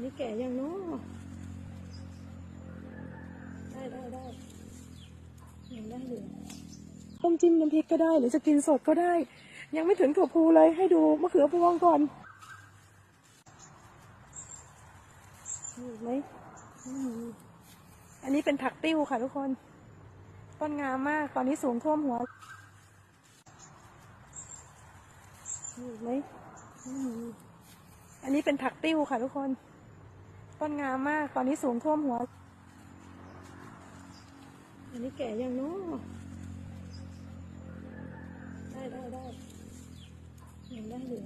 นนี้แก่ยังเนาะได้ได้ได้ยังได้อยู่ต้มจิ้มน้ำพริกก็ได้ หรือจะกินสดก็ได้ ยังไม่ถึงถั่วพูเลยให้ดูมะเขือพวงก่อนมีไหมอันนี้เป็นผักติ้วค่ะทุกคน ต้นงามมาก ตอนนี้สูงท่วมหัวมีไหมอันนี้เป็นผักติ้วค่ะทุกคน ต้นงามมาก ตอนนี้สูงท่วมหัว อันนี้แก่ยังเนาะได้ได้ได้ยังได้อยู่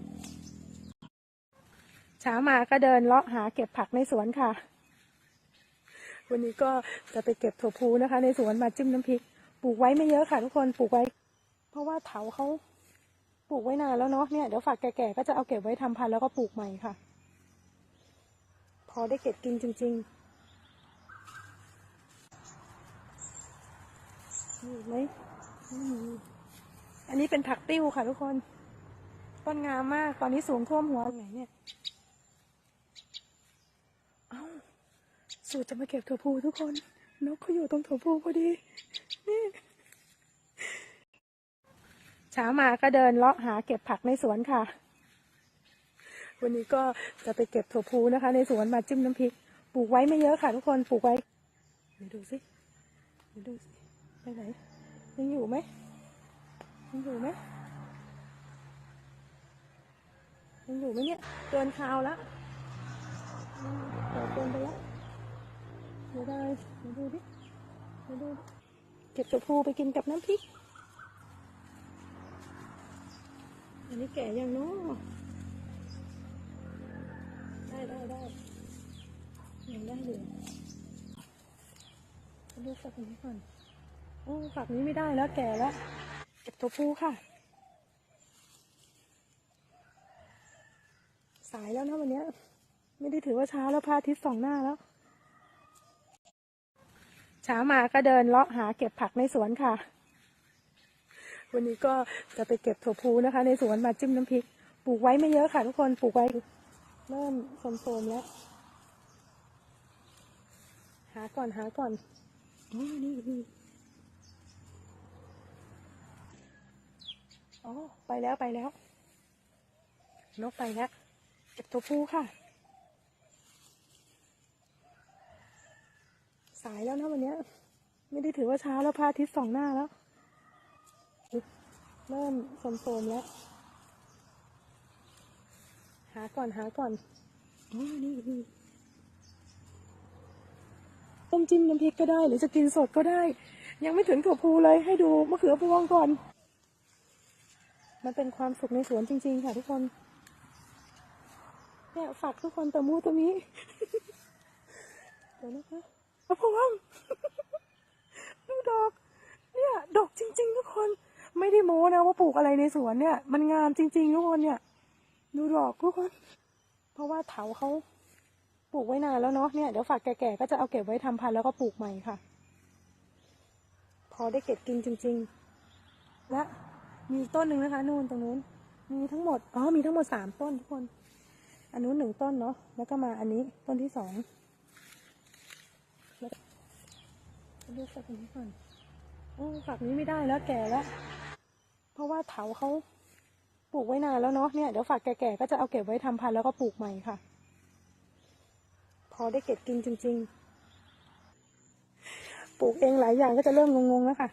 เช้ามาก็เดินเลาะหาเก็บผักในสวนค่ะ วันนี้ก็จะไปเก็บถั่วพูนะคะ ในสวนมาจิ้มน้ำพริก ปลูกไว้ไม่เยอะค่ะทุกคน ปลูกไว้ เพราะว่าเถาเขาปลูกไว้นานแล้วเนาะ เนี่ยเดี๋ยวฝากแก่ๆก็จะเอาเก็บไว้ทำพันธุ์แล้วก็ปลูกใหม่ค่ะ อได้เก็บกินจริงๆมีอีกไหมไม่มีอันนี้เป็นผักติ้วค่ะทุกคน ต้นงามมาก ตอนนี้สูงท่วมหัวไหนเนี่ย เอ้า สูตรจะมาเก็บถั่วพูทุกคน นกเขาอยู่ตรงถั่วพูพอดี นี่เช้ามาก็เดินเลาะหาเก็บผักในสวนค่ะ วันนี้ก็จะไปเก็บถั่วพูนะคะ ในสวนมาจิ้มน้ำพริก ปลูกไว้ไม่เยอะค่ะทุกคน ปลูกไว้เดี๋ยวดูสิเดี๋ยวดูสิไปไหนยังอยู่ไหมยังอยู่ไหมยังอยู่ไหมเนี่ยเกินคราวแล้วเกินไปแล้วเดี๋ยวได้เดี๋ยวดูดิเดี๋ยวดูเก็บถั่วพูไปกินกับน้ำพริก อันนี้แก่ยังเนาะ ได้ได้ยังได้อยู่ดูฝักนี้ก่อนโอ้ฝักนี้ไม่ได้แล้วแก่แล้วเก็บตัวผู้ค่ะ สายแล้วนะวันนี้ ไม่ได้ถือว่าเช้าแล้วพระอาทิตย์ส่องหน้าแล้วเช้ามาก็เดินเลาะหาเก็บผักในสวนค่ะ วันนี้ก็จะไปเก็บถั่วพูนะคะ ในสวนมาจิ้มน้ำพริก ปลูกไว้ไม่เยอะค่ะทุกคน ปลูกไว้ เริ่มโทรมๆแล้ว หาก่อนหาก่อนอ๋อนี่นี่อ๋อ ไปแล้วไปแล้ว นกไปแล้วเก็บตัวผู้ค่ะ สายแล้วนะวันนี้ ไม่ได้ถือว่าเช้าแล้วพระอาทิตย์ส่องหน้าแล้ว เริ่มโทรมๆแล้ว หาก่อนหาก่อนอ๋อนี่นี่ต้มจิ้มน้ำพริกก็ได้ หรือจะกินสดก็ได้ ยังไม่ถึงถั่วพูเลยให้ดูมะเขือพวงก่อน มันเป็นความสุขในสวนจริง ๆ ค่ะทุกคนเนี่ยฝากทุกคนตะมูตะมีเดี๋ยวนะคะมะพร้าวดูดอก เนี่ย ดอกจริง ๆ ทุกคน ไม่ได้โม้นะว่าปลูกอะไรในสวนเนี่ย มันงามจริง ๆ ทุกคนเนี่ย ดูดอกทุกคน เพราะว่าเถาเขาปลูกไว้นานแล้วเนาะเนี่ยเดี๋ยวฝากแก่ๆก็จะเอาเก็บไว้ทำพันธุ์แล้วก็ปลูกใหม่ค่ะ พอได้เก็บกินจริง ๆ และมีต้นหนึ่งนะคะ นู่นตรงนู้น มีทั้งหมดอ๋อมีทั้งหมดสามต้นทุกคน อันนู้นหนึ่งต้นเนาะแล้วก็มาอันนี้ต้นที่สองเลือกฝักนี้ก่อนโอ้ฝักนี้ไม่ได้แล้วแก่แล้ว เพราะว่าเถาเขา ปลูกไว้นานแล้วเนาะเนี่ยเดี๋ยวฝากแก่ๆก็จะเอาเก็บไว้ทำพันธุ์แล้วก็ปลูกใหม่ค่ะ พอได้เก็บกินจริง ๆ ปลูกเองหลายอย่างก็จะเริ่มงงๆแล้วค่ะ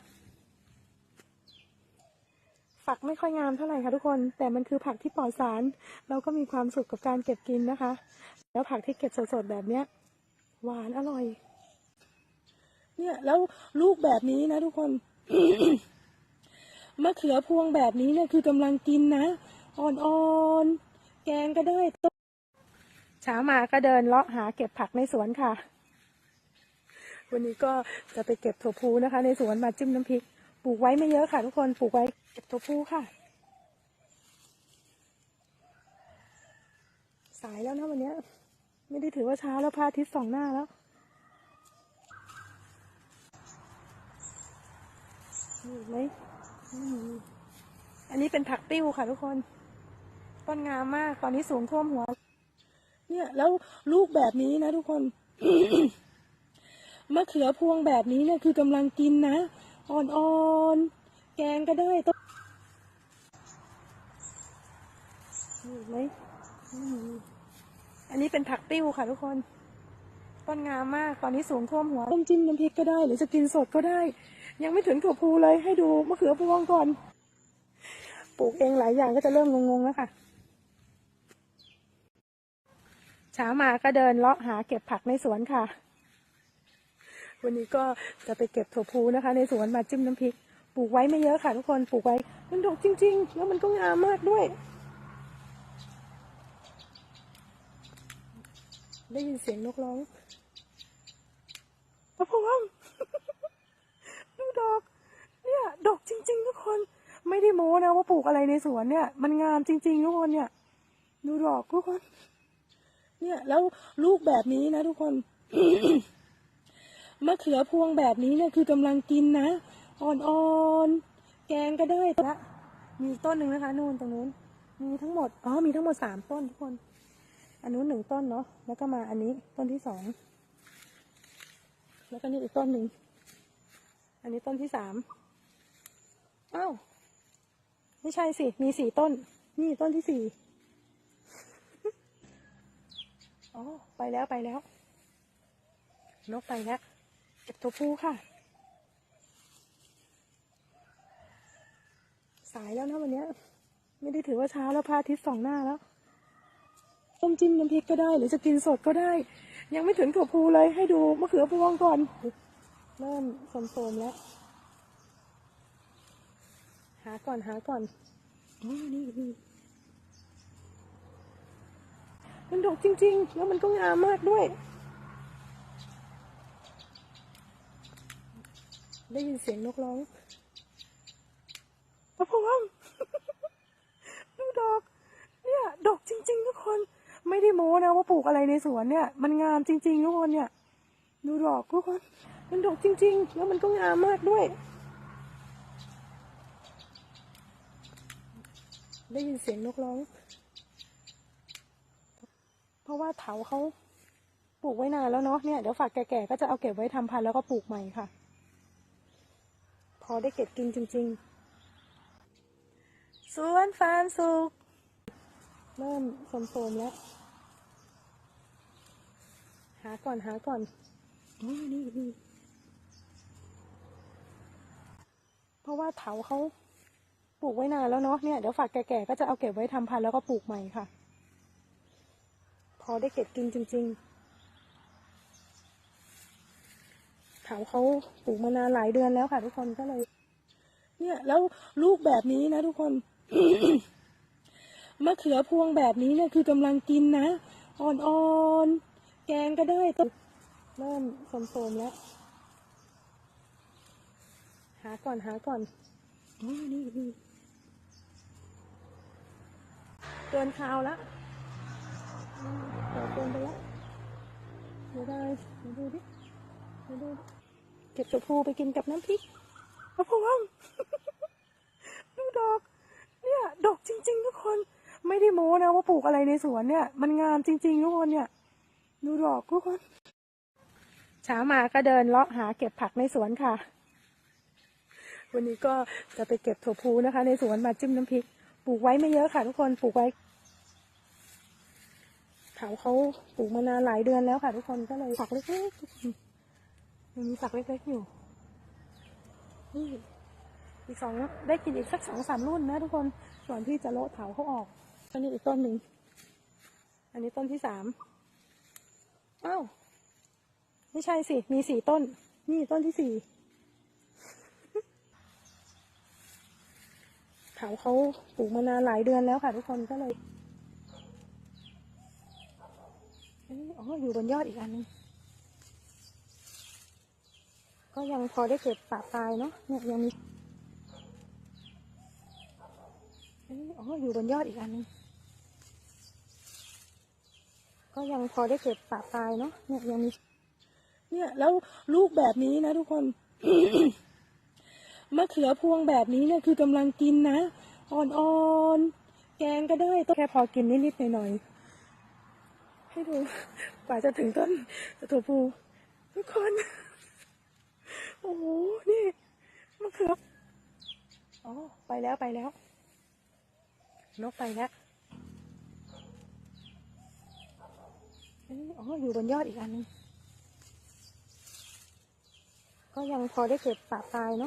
ฝักไม่ค่อยงามเท่าไหร่ค่ะทุกคน แต่มันคือผักที่ปลอดสาร เราก็มีความสุขกับการเก็บกินนะคะ แล้วผักที่เก็บสดๆแบบเนี้ย หวานอร่อย เนี่ย แล้วลูกแบบนี้นะทุกคน มะเขือพวงแบบนี้เนี่ยคือกำลังกินนะอ่อนๆ แกงก็ได้ต้มเช้ามาก็เดินเลาะหาเก็บผักในสวนค่ะ วันนี้ก็จะไปเก็บถั่วพูนะคะ ในสวนมาจิ้มน้ำพริก ปลูกไว้ไม่เยอะค่ะทุกคน ปลูกไว้เก็บถั่วพูค่ะ สายแล้วนะวันนี้ไม่ได้ถือว่าเช้าแล้วพระอาทิตย์ส่องหน้าแล้วมีอีกไหม อันนี้เป็นผักติ้วค่ะทุกคน ต้นงามมาก ตอนนี้สูงท่วมหัว เนี่ย แล้วลูกแบบนี้นะทุกคนมะเขือพวงแบบนี้เนี่ยคือกำลังกินนะอ่อนๆ แกงก็ได้ต้นมีไหมไม่มีอันนี้เป็นผักติ้วค่ะทุกคน ต้นงามมาก ตอนนี้สูงท่วมหัวต้มจิ้มน้ำพริกก็ได้ หรือจะกินสดก็ได้ ยังไม่ถึงถั่วพูเลยให้ดูมะเขือพวงก่อน ปลูกเองหลายอย่างก็จะเริ่มงงๆแล้วค่ะ เช้ามาก็เดินเลาะหาเก็บผักในสวนค่ะ วันนี้ก็จะไปเก็บถั่วพูนะคะ ในสวนมาจิ้มน้ำพริก ปลูกไว้ไม่เยอะค่ะทุกคน ปลูกไว้ มันดกจริง ๆ แล้วมันก็งามมากด้วย ได้ยินเสียงนกร้องพระพวง ดูดอก เนี่ย ดอกจริง ๆ ทุก คนไม่ได้โม้นะว่าปลูกอะไรในสวนเนี่ย มันงามจริงๆทุกคนเนี่ย ดูดอกทุกคน เนี่ย แล้วลูกแบบนี้นะทุกคนมะเขือพวงแบบนี้เนี่ยคือกำลังกินนะอ่อนๆแกงก็ได้ละมีต้นหนึ่งนะคะนู่นตรงนู้น มีทั้งหมดอ๋อมีทั้งหมดสามต้นทุกคน อันนู้นหนึ่งต้นเนาะแล้วก็มาอันนี้ต้นที่สองแล้วก็นี่อีกต้นหนึ่งอันนี้ต้นที่สาม อ้าวไม่ใช่สิ มีสี่ต้น นี่ต้นที่สี่อ๋อ ไปแล้วไปแล้ว นกไปแล้ว เก็บตัวผู้ค่ะ สายแล้วนะวันนี้ไม่ได้ถือว่าเช้าแล้วพระอาทิตย์ส่องหน้าแล้ว ต้มจิ้มน้ำพริกก็ได้ หรือจะกินสดก็ได้ ยังไม่ถึงถั่วพูเลยให้ดูมะเขือพวงก่อน เริ่มโสมๆแล้ว หาก่อนหาก่อนอ๋อนี่นี่มันดกจริง ๆ แล้วมันก็งามมากด้วย ได้ยินเสียงนกร้องพระพวงดูดอก เนี่ยดอกจริง ๆ ทุกคน ไม่ได้โม้นะว่าปลูกอะไรในสวนเนี่ย มันงามจริง ๆ ทุกคนเนี่ย ดูดอกทุกคน มันดอกจริง ๆ แล้วมันก็งามมากด้วย ได้ยินเสียงนกร้อง เพราะว่าเถาเขาปลูกไว้นานแล้วเนาะเนี่ยเดี๋ยวฝากแก่ๆก็จะเอาเก็บไว้ทำพันธุ์แล้วก็ปลูกใหม่ค่ะ พอได้เก็บกินจริง ๆ สวนฟาร์มสุขเริ่มโสมๆแล้ว หาก่อนหาก่อนอ๋อนี่นี่เพราะว่าเถาเขา ปลูกไว้นานแล้วเนาะเนี่ยเดี๋ยวฝากแก่ๆก็จะเอาเก็บไว้ทำพันธุ์แล้วก็ปลูกใหม่ค่ะ พอได้เก็บกินจริงๆเถาเขาปลูกมานานหลายเดือนแล้วค่ะ ทุกคนก็เลย เนี่ย แล้วลูกแบบนี้นะทุกคนมะเขือพวงแบบนี้เนี่ยคือกำลังกินนะอ่อนๆแกงก็ได้ต้นเริ่มโสมๆแล้ว หาก่อนหาก่อนอ๋อนี่นี่ เกินคราวแล้วเดเกินไปแล้วเดี๋ยวได้เดี๋ยวดูดิเดี๋ยวดูเก็บชะพูไปกินกับน้ำพริกพระพวงดูดอก เนี่ยดอกจริง ๆ ทุกคน ไม่ได้โม้นะว่าปลูกอะไรในสวนเนี่ย มันงามจริงๆทุกคนเนี่ย ดูดอกทุกคน เช้ามาก็เดินเลาะหาเก็บผักในสวนค่ะ วันนี้ก็จะไปเก็บถั่วพูนะคะ ในสวนมาจิ้มน้ำพริก ปลูกไว้ไม่เยอะค่ะ ทุกคนปลูกไว้เถาเขาปลูกมานานหลายเดือนแล้วค่ะ ทุกคนก็เลยฝักเล็กๆทุกคนยังมีฝักเล็กๆอยู่นี่อีกสองได้กินอีกสักสองสามรุ่นนะ ทุกคนก่อนที่จะโละเถาเขาออกอันนี้อีกต้นหนึ่งอันนี้ต้นที่สามอ้าวไม่ใช่สิ มีสี่ต้น นี่ต้นที่สี่ เถาเขาปลูกมานานหลายเดือนแล้วค่ะ ทุกคนก็เลยอ๋ออยู่บนยอดอีกอันหนึงก็ยังพอได้เก็บปะปลายเนาะเนี่ยยังมีอ๋ออยู่บนยอดอีกอันหนึงก็ยังพอได้เก็บปะปลายเนาะเนี่ยยังมี เนี่ยแล้วลูกแบบนี้นะทุกคน มะเขือพวงแบบนี้เนี่ยคือกำลังกินนะ อ่อนๆ แกงก็ได้ต้นแค่พอกินนิดๆหน่อยๆ ให้ดูกว่าจะถึงต้นตัวภูทุกคน โอ้โห นี่มะเขืออ๋อ ไปแล้วไปแล้ว นกไปแล้วอ๋อ อยู่บนยอดอีกอันนึงก็ยังพอได้เก็บปะปลายเนาะ